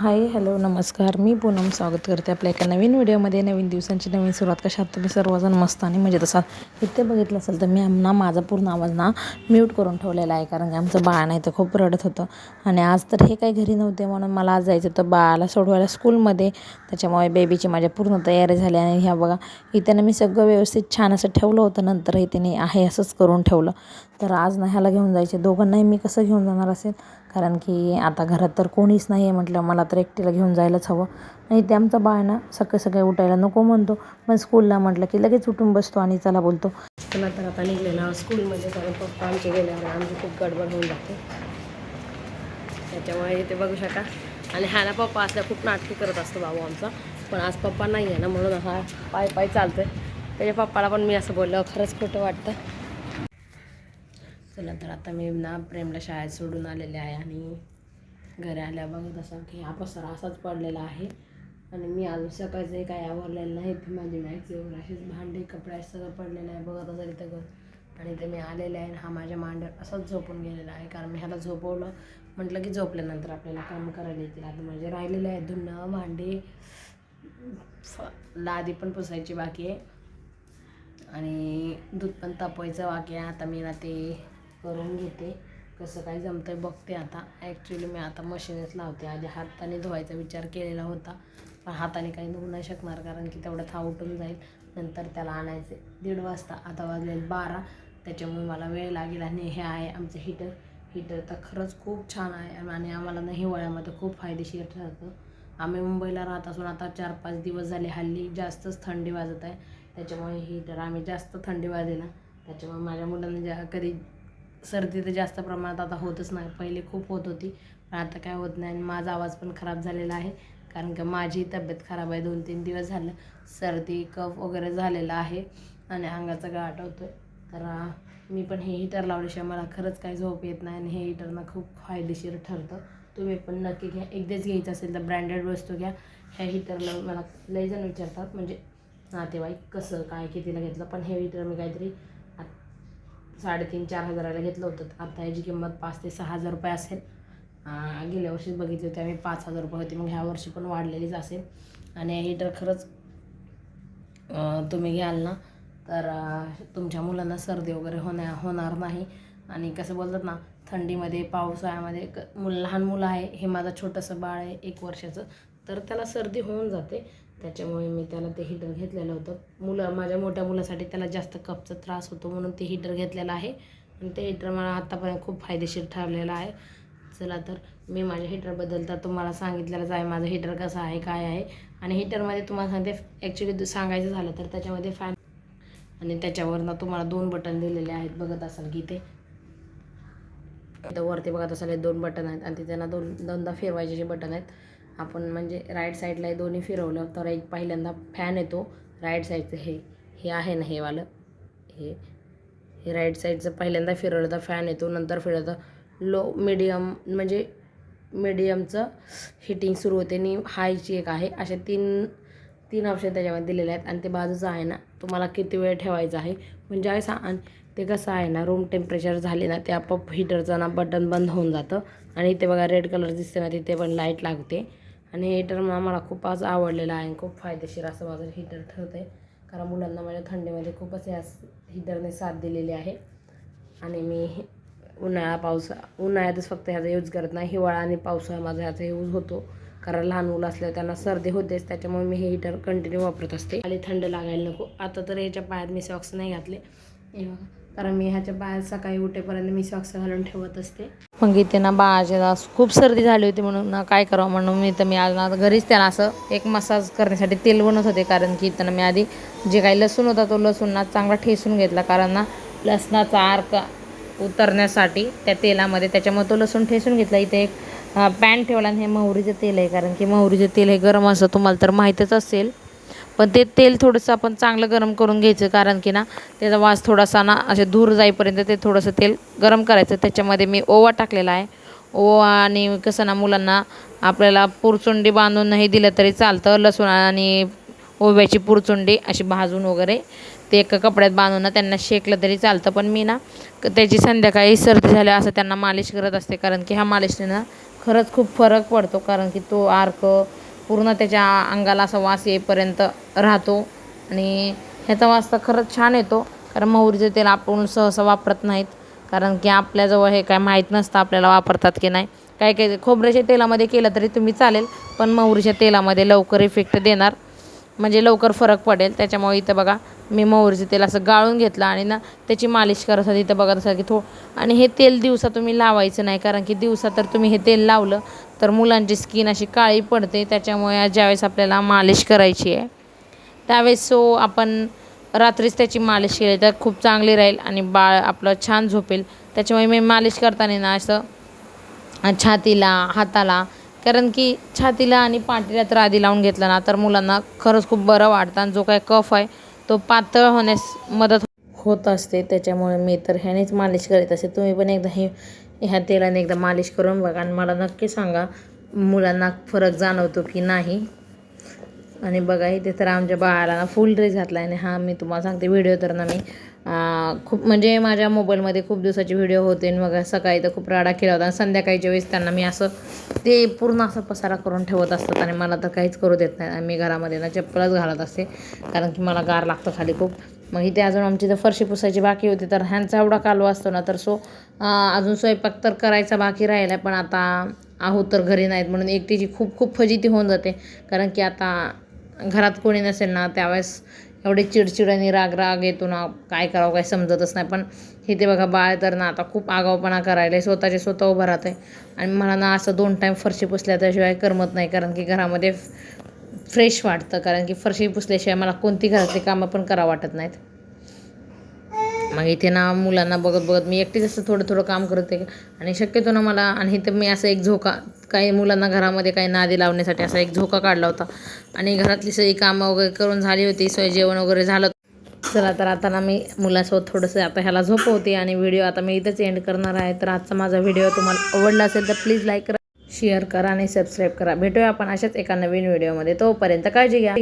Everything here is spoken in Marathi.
हाय हॅलो नमस्कार. मी पूनम स्वागत करते आपल्या एका नवीन व्हिडिओमध्ये. नवीन दिवसांची नवीन सुरुवात. कशा तुम्ही सर्वजण मस्त आणि म्हणजे तसा इथे बघितलं असेल तर मी ना माझा पूर्ण आवाज ना म्यूट करून ठेवलेला आहे. कारण की आमचं बाळ नाही तर खूप रडत होतं. आणि आज तर हे काही घरी नव्हते. म्हणून मला आज जायचं होतं बाळाला सोडवायला स्कूलमध्ये. त्याच्यामुळे बेबीची माझ्या पूर्ण तयारी झाली आणि ह्या बघा इथे मी सगळं व्यवस्थित छान असं ठेवलं होतं. नंतर हे तिने आहे असंच करून ठेवलं. तर आज ना ह्याला घेऊन जायचे. दोघांनाही मी कसं घेऊन जाणार असेल? कारण की आता घरात तर कोणीच नाही आहे म्हटलं मला तर एकटीला घेऊन जायलाच हवं. आणि ते आमचा बाळ ना सकाळी सकाळी उठायला नको म्हणतो. पण स्कूलला म्हटलं की लगेच उठून बसतो आणि चला बोलतो. चला तर आता निघलेला स्कूलमध्ये कारण पप्पा आमचे गेल्यावर आमची खूप गडबड होऊन जाते. त्याच्यामुळे इथे बघू शका आणि ह्याला पप्पा असल्या खूप नाटकी करत असतो बाबू आमचा. पण आज पप्पा नाही आहे ना म्हणून हा पाय पाय चालतोय. त्याच्या पप्पाला पण मी असं बोललं खरंच खोटं वाटतं. चला तर आता मी ना प्रेमला शाळेत सोडून आलेले आहे आणि घरी आल्या बघत असाल की हा पसरा असाच पडलेला आहे. आणि मी अजून सकाळचं काय आवरलेलं नाही ती माझी मॅक्सी असेच भांडे कपडे सगळं पडलेलं आहे बघत असाल इथं घर. आणि ते मी आलेले आहे आणि हा माझ्या मांडीवर असाच झोपून गेलेला आहे. कारण मी ह्याला झोपवलं. म्हटलं की झोपल्यानंतर आपल्याला काम करायला येतील. आता म्हणजे राहिलेले आहे धुणं भांडी. लादी पण पुसायची बाकी आहे. आणि दूध पण तापवायचं बाकी आहे. आता मी ना ते करून घेते. कसं काय जमतं बघते आता. ॲक्च्युली मी आता मशीनच लावते. आधी हाताने धुवायचा विचार केलेला होता. पण हाताने काही धुवू नाही शकणार कारण की तेवढ्यात हा उठून जाईल. नंतर त्याला आणायचे. दीड वाजता. आता वाजले बारा. त्याच्यामुळे मला वेळ लागेल आणि हे आहे आमचं हिटर हिटर तर खरंच खूप छान आहे. आणि आम्हाला ना हिवाळ्यामध्ये खूप फायदेशीर ठरतं. आम्ही मुंबईला राहत असून आता चार पाच दिवस झाले हल्ली जास्तच थंडी वाजत आहे. त्याच्यामुळे हिटर आम्ही जास्त थंडी वाजेला त्याच्यामुळे माझ्या मुलांना ज्या कधी सर्दी तर जास्त प्रमाणात आता होतच नाही. पहिले खूप होत होती पण आता काय होत नाही आणि माझा आवाज पण खराब झालेला आहे. कारण की माझी तब्येत खराब आहे दोन तीन दिवस झालं सर्दी कफ वगैरे झालेला आहे आणि अंगाचा गाठ होतो आहे तर मी पण हे हिटर लावल्याशिवाय मला खरंच काही झोप येत नाही आणि हे हीटरनं खूप फायदेशीर ठरतं. तुम्ही पण नक्की घ्या. एकदाच घ्यायचं असेल तर ब्रँडेड वस्तू घ्या. ह्या हिटरला मला लई जण विचारतात म्हणजे नातेवाईक कसं काय कितीला घेतलं? पण हे हिटर मी काहीतरी साडेतीन चार हजाराला घेतलं होतं. आता याची किंमत पाच ते सहा हजार रुपये असेल. गेल्या वर्षीच बघितली होती आम्ही पाच हजार रुपये होती. मग ह्या वर्षी पण वाढलेलीच असेल. आणि हीटर खरंच तुम्ही घ्याल ना. तर तुमच्या मुलांना सर्दी वगैरे होण्या होणार नाही. आणि कसं बोलतात ना थंडीमध्ये पावसाळ्यामध्ये क मुल लहान मुलं आहे हे माझं छोटंसं बाळ आहे एक वर्षाचं तर त्याला सर्दी होऊन जाते. त्याच्यामुळे मी त्याला ते हीटर घेतलेलं होतं. मुलं माझ्या मोठ्या मुलासाठी त्याला जास्त कपचा त्रास होतो म्हणून ते हीटर घेतलेलं आहे. आणि ते हीटर मला आत्तापर्यंत खूप फायदेशीर ठरलेलं आहे. चला तर मी माझ्या हीटरबद्दल तर तुम्हाला सांगितलेलंच आहे माझं हीटर कसं आहे काय आहे. आणि हीटरमध्ये तुम्हाला सांगते ॲक्च्युली सांगायचं झालं तर त्याच्यामध्ये फॅन आणि त्याच्यावरनं तुम्हाला दोन बटन दिलेले आहेत बघत असाल की ते वरती बघत असाल दोन बटन आहेत आणि त्यांना दोन दोनदा फिरवायचे जे बटन आहेत. आपण म्हणजे राईट साईडला हे दोन्ही फिरवलं तर एक पहिल्यांदा फॅन येतो. राईट साईडचं हे हे आहे ना हे वालं? हे हे राईट साईडचं पहिल्यांदा फिरवलं तर फॅन येतो नंतर फिरवलं तर लो मिडियम म्हणजे मिडियमचं हिटिंग सुरू होते आणि हायची एक आहे. असे तीन तीन ऑप्शन त्याच्यामध्ये दिलेले आहेत. आणि ते बाजूचं आहे ना तुम्हाला किती वेळ ठेवायचं आहे? म्हणजे आहे सा आणि ते कसं आहे ना रूम टेम्परेचर झाले ना ते आपोआप हिटरचं ना बटन बंद होऊन जातं. आणि इथे बघा रेड कलर दिसते ना तिथे पण लाइट लागते. आणि हे मला खूप आज आवडलेलं आहे आणि खूप फायदेशीर असं माझं हीटर ठरतं आहे कारण मुलांना माझ्या थंडीमध्ये खूपच या हिटरने साथ दिलेली आहे. आणि मी हे- उन्हाळा पावसा उन्हाळ्यातच फक्त ह्याचा यूज करत नाही हिवाळा आणि पावसाळा माझा ह्याचा यूज होतो. कारण लहान मुलं असल्यावर त्यांना सर्दी होतेच त्याच्यामुळे मी हे हिटर कंटिन्यू वापरत असते. आणि थंड लागायला नको. आता तर ह्याच्या पायात मी सॉक्स नाही घातले. हे बघा. कारण मी ह्याच्या पायात सकाळी उठेपर्यंत मी सॉक्स घालून ठेवत असते. मग इथे ना बाळाच्या खूप सर्दी झाली होती म्हणून ना काय करावं म्हणून मी तर मी आज ना घरीच त्यांना असं एक मसाज करण्यासाठी तेल बनवत होते. कारण की त्यांना मी आधी जे काही लसूण होता तो लसूण ना चांगला ठेसून घेतला. कारण ना लसणाचा आर्क उतरण्यासाठी त्या तेलामध्ये त्याच्यामुळे तो लसूण ठेसून घेतला. इथे एक पॅन ठेवला आणि हे मोहरीचं तेल आहे. कारण की मोहरीचं तेल हे गरम असं तुम्हाला तर माहीतच असेल. पण ते तेल थोडंसं आपण चांगलं गरम करून घ्यायचं कारण की ना त्याचा वास थोडासा ना असे दूर जाईपर्यंत ते थोडंसं तेल गरम करायचं. त्याच्यामध्ये मी ओवा टाकलेला आहे. ओवा आणि कसं ना मुलांना आपल्याला पुरचुंडी बांधून नाही दिलं तरी चालतं. लसूण आणि ओव्याची पुरचुंडी अशी भाजून वगैरे ते एका कपड्यात बांधून त्यांना शेकलं तरी चालतं. पण मी ना त्याची संध्याकाळी सर्दी झाल्या असं त्यांना मालिश करत असते कारण की ह्या मालिशने ना खरंच खूप फरक पडतो कारण की तो आर्क पूर्ण त्याच्या अंगाला असा वास येईपर्यंत राहतो. आणि ह्याचा वास तर खरंच छान येतो. कारण मोहरीचं तेल आपण सहसा वापरत नाहीत. कारण की आपल्याजवळ हे काय माहीत नसतं आपल्याला वापरतात की नाही. काय काय खोबऱ्याच्या तेलामध्ये केलं तरी तुम्ही चालेल. पण मोहरीच्या तेलामध्ये लवकर इफेक्ट देणार. म्हणजे लवकर फरक पडेल. त्याच्यामुळे इथं बघा मी मोहरीचं तेल असं गाळून घेतलं आणि ना त्याची मालिश करत होती इथं बघत असाल की थो आणि हे तेल दिवसा तुम्ही लावायचं नाही कारण की दिवसा तर तुम्ही हे तेल लावलं तर मुलांची स्किन अशी काळी पडते त्याच्यामुळे ज्यावेळेस आपल्याला मालिश करायची आहे. त्यावेळेस सो आपण रात्रीच त्याची मालिश केली तर खूप चांगली राहील आणि बाळ आपलं छान झोपेल. त्याच्यामुळे मी मालिश करताना ना असं छातीला हाताला कारण की छातीला आणि पाठीला तर आधी लावून घेतलं ना तर मुलांना खरंच खूप बरं वाटतं आणि जो काय कफ आहे तो पातळ होण्यास मदत होत असते. त्याच्यामुळे मी तर ह्यानेच मालिश करीत असते तुम्ही पण एकदा हे ह्या तेलाने एकदा मालिश करून बघा आणि मला नक्की सांगा मुलांना फरक जाणवतो की नाही. आणि बघा इथे तर आमच्या बाळाला फुल ड्रेस घातला आहे आणि हा मी तुम्हाला सांगते व्हिडिओ तर ना मी. खूप म्हणजे माझ्या मोबाईलमध्ये खूप दिवसाचे व्हिडिओ होते आणि मग सकाळी तर खूप राडा केला होता आणि संध्याकाळच्या वेळेस त्यांना मी असं ते पूर्ण असं पसारा करून ठेवत असतात आणि मला तर काहीच करू देत नाही. आणि मी घरामध्ये ना चप्पलच घालत असते कारण की मला गार लागतं खाली खूप. मग इथे अजून आमची तर फरशी पुसायची बाकी होती तर ह्यांचा एवढा कालवा असतो ना तर सो अजून स्वयंपाक तर करायचा बाकी राहिला पण आता आहोत तर घरी नाहीत म्हणून एकटीची खूप खूप फजिती होऊन जाते. कारण की आता घरात कोणी नसेल ना त्यावेळेस एवढे चिडचिड आणि राग राग येतो ना काय करावं काय समजतच नाही. पण हे ते बघा बाळ तर ना आता खूप आगाऊपणा करायला आहे स्वतःचे स्वतः उभं आहे आणि मला ना असं दोन टाईम फरशी पुसल्या त्याशिवाय करमत नाही कारण की घरामध्ये फ्रेश वाटतं. कारण की फरशी पुसल्याशिवाय मला कोणती घरातली कामं पण करा वाटत नाहीत. मग इथे ना मुलांना बघत बघत मी एकटीच असं थोडं थोडं काम करते आणि शक्यतो ना मला आणि इथं मी असं एक झोका काही मुलांना घरामध्ये काही नादी लावण्यासाठी असा एक झोका काढला होता. आणि घरातली सगळी कामं वगैरे करून झाली होती सोय जेवण वगैरे झालं. चला तर आता ना मी मुलासोबत थोडंसं आता ह्याला झोपवते आणि व्हिडिओ आता मी इथंच एंड करणार आहे. तर आजचा माझा व्हिडिओ तुम्हाला आवडला असेल तर प्लीज लाईक करा शेअर करा आणि सबस्क्राईब करा. भेटूया आपण अशाच एका नवीन व्हिडिओमध्ये. तोपर्यंत काळजी घ्या.